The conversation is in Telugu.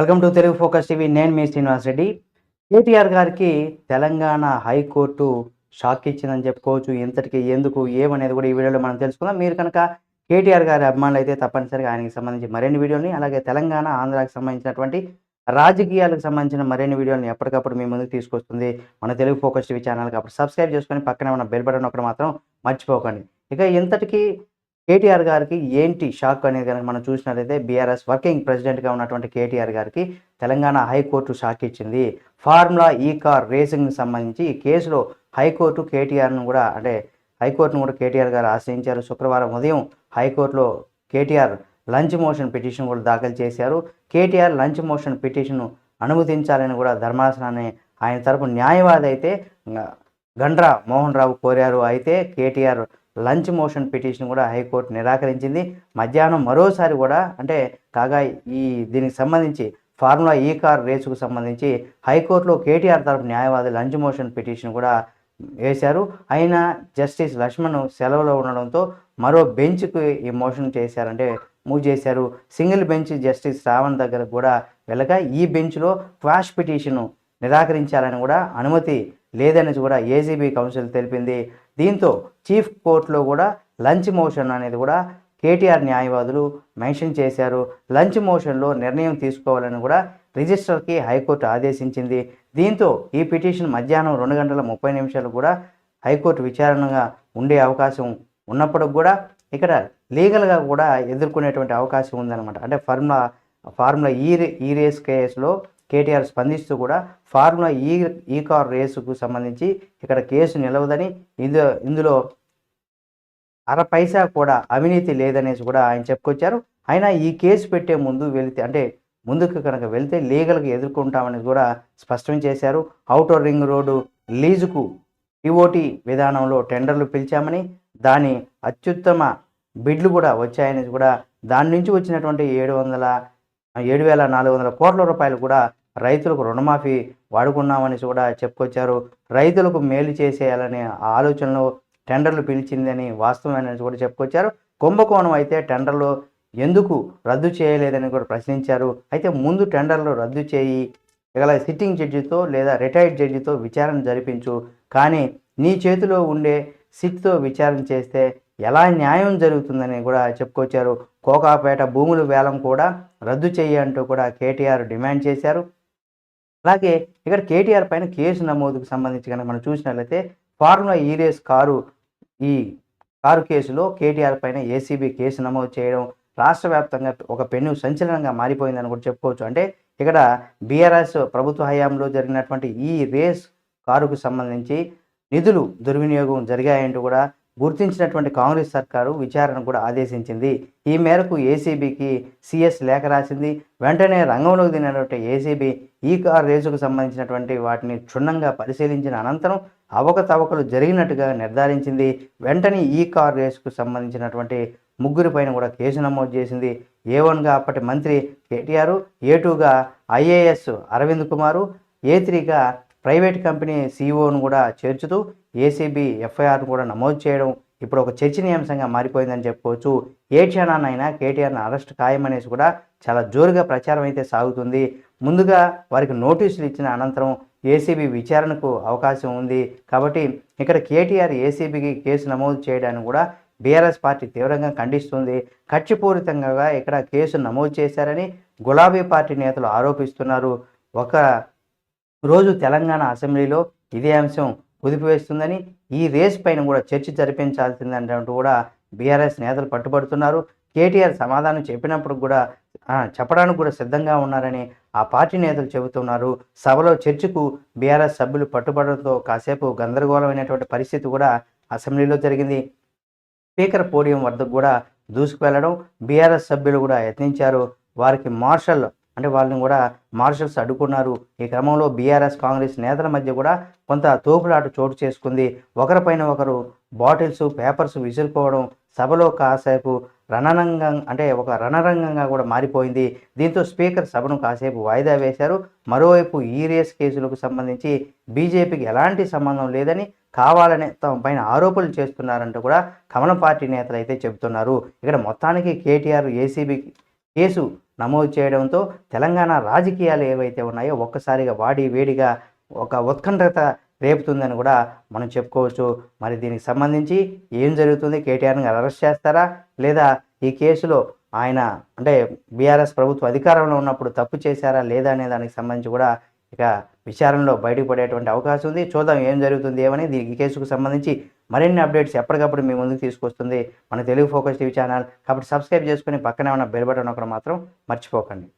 Welcome to Telugu focus TV. నేను మీ శ్రీనివాస్ రెడ్డి. కేటీఆర్ గారికి తెలంగాణ హైకోర్టు షాక్ ఇచ్చిందని చెప్పుకోవచ్చు. ఇంతటికి ఎందుకు ఏమనేది కూడా ఈ వీడియోలో మనం తెలుసుకుందాం. మీరు కనుక కేటీఆర్ గారి అభిమానులు అయితే తప్పనిసరిగా ఆయనకి సంబంధించి మరిన్ని వీడియోని అలాగే తెలంగాణ ఆంధ్రాకి సంబంధించినటువంటి రాజకీయాలకు సంబంధించిన మరిన్ని వీడియోని ఎప్పటికప్పుడు మీ ముందుకు తీసుకొస్తుంది మన తెలుగు ఫోకస్ టీవీ ఛానల్కి. అప్పుడు సబ్స్క్రైబ్ చేసుకొని పక్కనే ఉన్న బెల్ బటన్ ఒకటి మాత్రం మర్చిపోకండి. ఇక ఇంతటికీ కేటీఆర్ గారికి ఏంటి షాక్ అనేది కనుక మనం చూసినట్లయితే బీఆర్ఎస్ వర్కింగ్ ప్రెసిడెంట్గా ఉన్నటువంటి కేటీఆర్ గారికి తెలంగాణ హైకోర్టు షాక్ ఇచ్చింది. ఫార్ములా ఈ కార్ రేసింగ్కి సంబంధించి ఈ కేసులో హైకోర్టు కేటీఆర్ను కూడా అంటే హైకోర్టును కూడా కేటీఆర్ గారు ఆశ్రయించారు. శుక్రవారం ఉదయం హైకోర్టులో కేటీఆర్ లంచ్ మోషన్ పిటిషన్ కూడా దాఖలు చేశారు. కేటీఆర్ లంచ్ మోషన్ పిటిషన్ను అనుమతించాలని కూడా ధర్మాసనాన్ని ఆయన తరపు న్యాయవాది అయితే గండ్రా మోహన్ రావు కోరారు. అయితే కేటీఆర్ లంచ్ మోషన్ పిటిషన్ కూడా హైకోర్టు నిరాకరించింది. మధ్యాహ్నం మరోసారి కూడా అంటే కాగా ఈ దీనికి సంబంధించి ఫార్ములా ఈ కార్ రేసుకు సంబంధించి హైకోర్టులో కేటీఆర్ తరపు న్యాయవాది లంచ్ మోషన్ పిటిషన్ కూడా వేశారు. అయినా జస్టిస్ లక్ష్మణ్ సెలవులో ఉండడంతో మరో బెంచ్కు ఈ మోషన్ చేశారంటే మూవ్ చేశారు. సింగిల్ బెంచ్ జస్టిస్ రావణ్ దగ్గర కూడా వెళ్ళగా ఈ బెంచ్లో క్వాష్ పిటిషన్ నిరాకరించాలని కూడా అనుమతి లేదని కూడా ఏజీబీ కౌన్సిల్ తెలిపింది. దీంతో చీఫ్ కోర్టులో కూడా లంచ్ మోషన్ అనేది కూడా కేటీఆర్ న్యాయవాదులు మెన్షన్ చేశారు. లంచ్ మోషన్లో నిర్ణయం తీసుకోవాలని కూడా రిజిస్టర్కి హైకోర్టు ఆదేశించింది. దీంతో ఈ పిటిషన్ మధ్యాహ్నం రెండు గంటల ముప్పై నిమిషాలు కూడా హైకోర్టు విచారణగా ఉండే అవకాశం ఉన్నప్పటికి కూడా ఇక్కడ లీగల్గా కూడా ఎదుర్కొనేటువంటి అవకాశం ఉందన్నమాట. అంటే ఫార్ములా ఫార్ములా ఈ ఈ రేస్ కేసులో కేటీఆర్ స్పందిస్తూ కూడా ఫార్ములా ఈ ఈ కార్ రేసుకు సంబంధించి ఇక్కడ కేసు నిలవదని ఇందు ఇందులో అర పైసా కూడా అవినీతి లేదనేసి కూడా ఆయన చెప్పుకొచ్చారు. అయినా ఈ కేసు పెట్టే ముందు వెళితే అంటే ముందుకు కనుక వెళ్తే లీగల్గా ఎదుర్కొంటామని కూడా స్పష్టం చేశారు. అవుటర్ రింగ్ రోడ్డు లీజుకు టిఓటి విధానంలో టెండర్లు పిలిచామని దాని అత్యుత్తమ బిడ్లు కూడా వచ్చాయని కూడా దాని నుంచి వచ్చినటువంటి ఏడు వందల ఏడు వేల నాలుగు వందల కోట్ల రూపాయలు కూడా రైతులకు రుణమాఫీ వాడుకున్నామని కూడా చెప్పుకొచ్చారు. రైతులకు మేలు చేసేయాలనే ఆలోచనలో టెండర్లు పిలిచిందని వాస్తవమేనని కూడా చెప్పుకొచ్చారు. కుంభకోణం అయితే టెండర్లు ఎందుకు రద్దు చేయలేదని కూడా ప్రశ్నించారు. అయితే ముందు టెండర్లు రద్దు చేయి ఇలా సిట్టింగ్ జడ్జితో లేదా రిటైర్డ్ జడ్జితో విచారణ జరిపించు. కానీ నీ చేతిలో ఉండే సిట్తో విచారణ చేస్తే ఎలా న్యాయం జరుగుతుందని కూడా చెప్పుకొచ్చారు. కోకాపేట భూముల వేలం కూడా రద్దు చేయి అంటూ కూడా కేటీఆర్ డిమాండ్ చేశారు. అలాగే ఇక్కడ కేటీఆర్ పైన కేసు నమోదుకు సంబంధించి కనుక మనం చూసినట్లయితే ఫార్ములా ఈ రేస్ కారు ఈ కారు కేసులో కేటీఆర్ పైన ఏసీబీ కేసు నమోదు చేయడం రాష్ట్ర వ్యాప్తంగా ఒక పెన్ను సంచలనంగా మారిపోయిందని కూడా చెప్పుకోవచ్చు. అంటే ఇక్కడ బీఆర్ఎస్ ప్రభుత్వ హయాంలో జరిగినటువంటి ఈ రేస్ కారుకు సంబంధించి నిధులు దుర్వినియోగం జరిగాయంటూ కూడా గుర్తించినటువంటి కాంగ్రెస్ సర్కారు విచారణ కూడా ఆదేశించింది. ఈ మేరకు ఏసీబీకి సిఎస్ లేఖ రాసింది. వెంటనే రంగంలోకి దిగినటువంటి ఏసీబీ ఈ కార్ రేసుకు సంబంధించినటువంటి వాటిని క్షుణ్ణంగా పరిశీలించిన అనంతరం అవకతవకలు జరిగినట్టుగా నిర్ధారించింది. వెంటనే ఈ కార్ రేసుకు సంబంధించినటువంటి ముగ్గురి పైన కూడా కేసు నమోదు చేసింది. ఏ వన్గా అప్పటి మంత్రి కేటీఆర్ ఏ టూగా ఐఏఎస్ అరవింద్ కుమారు ఏ త్రీగా ప్రైవేట్ కంపెనీ సీఈఓను కూడా చేర్చుతూ ఏసీబీ ఎఫ్ఐఆర్ను కూడా నమోదు చేయడం ఇప్పుడు ఒక చర్చనీయాంశంగా మారిపోయిందని చెప్పుకోవచ్చు. ఏ క్షణానైనా కేటీఆర్ను అరెస్ట్ ఖాయమనేసి కూడా చాలా జోరుగా ప్రచారం అయితే సాగుతుంది. ముందుగా వారికి నోటీసులు ఇచ్చిన అనంతరం ఏసీబీ విచారణకు అవకాశం ఉంది. కాబట్టి ఇక్కడ కేటీఆర్ ఏసీబీకి కేసు నమోదు చేయడాన్ని కూడా బీఆర్ఎస్ పార్టీ తీవ్రంగా ఖండిస్తుంది. కక్షపూరితంగా ఇక్కడ కేసు నమోదు చేశారని గులాబీ పార్టీ నేతలు ఆరోపిస్తున్నారు. ఒక రోజు తెలంగాణ అసెంబ్లీలో ఇదే అంశం కుదిపివేస్తుందని ఈ రేస్ పైన కూడా చర్చ జరిపించాల్సిందంటూ కూడా బీఆర్ఎస్ నేతలు పట్టుబడుతున్నారు. కేటీఆర్ సమాధానం చెప్పినప్పుడు కూడా చెప్పడానికి కూడా సిద్ధంగా ఉన్నారని ఆ పార్టీ నేతలు చెబుతున్నారు. సభలో చర్చకు బీఆర్ఎస్ సభ్యులు పట్టుబడడంతో కాసేపు గందరగోళమైనటువంటి పరిస్థితి కూడా అసెంబ్లీలో జరిగింది. స్పీకర్ పోడియం వద్దకు కూడా దూసుకు వెళ్ళడం బీఆర్ఎస్ సభ్యులు కూడా యత్నించారు. వారికి మార్షల్ అంటే వాళ్ళని కూడా మార్షల్స్ అడ్డుకున్నారు. ఈ క్రమంలో బీఆర్ఎస్ కాంగ్రెస్ నేతల మధ్య కూడా కొంత తోపులాట చోటు చేసుకుంది. ఒకరిపైన ఒకరు బాటిల్స్ పేపర్స్ విసురుకోవడం సభలో కాసేపు రణరంగం అంటే ఒక రణరంగంగా కూడా మారిపోయింది. దీంతో స్పీకర్ సభను కాసేపు వాయిదా వేశారు. మరోవైపు ఈ రేస్ కేసులకు సంబంధించి బీజేపీకి ఎలాంటి సంబంధం లేదని కావాలనే తమ పైన ఆరోపణలు చేస్తున్నారంటూ కూడా కమలం పార్టీ నేతలు అయితే చెబుతున్నారు. ఇక్కడ మొత్తానికి కేటీఆర్ ఏసీబీ కేసు నమోదు చేయడంతో తెలంగాణ రాజకీయాలు ఏవైతే ఉన్నాయో ఒక్కసారిగా వాడి వేడిగా ఒక ఉత్కంఠత రేపుతుందని కూడా మనం చెప్పుకోవచ్చు. మరి దీనికి సంబంధించి ఏం జరుగుతుంది? కేటీఆర్ని అరెస్ట్ చేస్తారా? లేదా ఈ కేసులో ఆయన అంటే బీఆర్ఎస్ ప్రభుత్వ అధికారంలో ఉన్నప్పుడు తప్పు చేశారా? లేదా అనే దానికి సంబంధించి కూడా ఇక విచారణలో బయటకు పడేటువంటి అవకాశం ఉంది. చూద్దాం ఏం జరుగుతుంది ఏమని? ఈ కేసుకు సంబంధించి మరిన్ని అప్డేట్స్ ఎప్పటికప్పుడు మీ ముందుకు తీసుకొస్తుంది. మన తెలుగు ఫోకస్ టీవీ ఛానల్. కాబట్టి సబ్స్క్రైబ్ చేసుకుని పక్కనే ఉన్న బెల్ బటన్ ఒకటి మాత్రం మర్చిపోకండి.